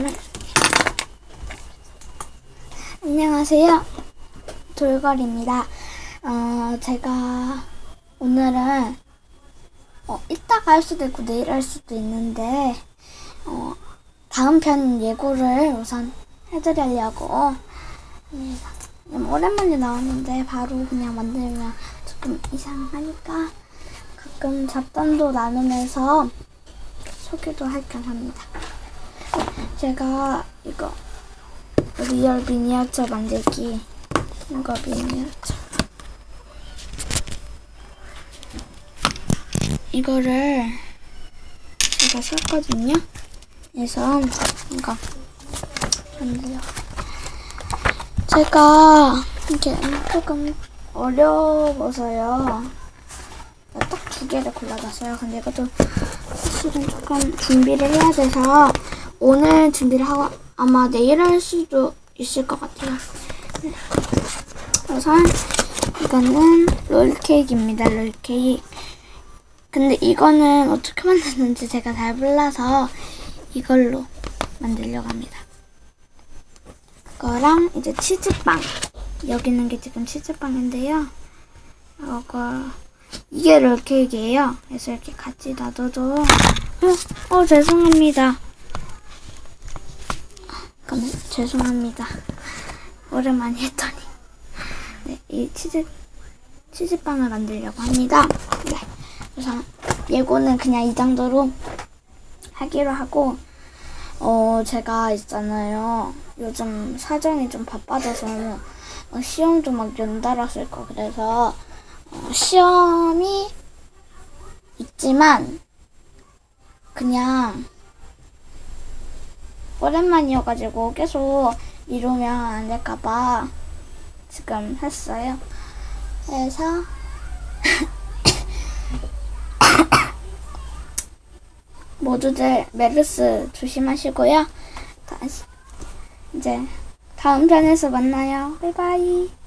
네. 안녕하세요. 돌걸입니다. 어, 제가 오늘은 어, 이따가 할 수도 있고 내일 할 수도 있는데 어, 다음 편 예고를 우선 해드리려고 오랜만에 나왔는데 바로 그냥 만들면 조금 이상하니까 가끔 잡담도 나누면서 소개도 할까 합니다. 제가 이거 리얼 미니어처 만들기 이거 미니어처 이거를 제가 샀거든요. 그래서 이거 만들려. 제가 이게 조금 어려워서요. 딱 두 개를 골라봤어요. 근데 이것도 사실은 조금 준비를 해야 돼서 오늘 준비를 하고 아마 내일 할 수도 있을 것 같아요. 네. 우선 이거는 롤케이크입니다. 롤케이크. 근데 이거는 어떻게 만드는지 제가 잘 몰라서 이걸로 만들려고 합니다. 이거랑 이제 치즈빵. 여기 있는 게 지금 치즈빵인데요. 이거 이게 롤케이크예요. 그래서 이렇게 같이 놔둬도 어, 어 죄송합니다. 그럼 죄송합니다. 오랜만에 했더니 네, 이 치즈 치즈빵을 만들려고 합니다. 네, 우선 예고는 그냥 이 정도로 하기로 하고 어 제가 있잖아요. 요즘 사정이 좀 바빠져서 어, 시험도 막 연달아서 있고 그래서 어, 시험이 있지만 그냥 오랜만이어가지고 계속 이루면 안 될까봐 지금 했어요. 그래서 모두들 메르스 조심하시고요. 다시 이제 다음 편에서 만나요. 바이바이.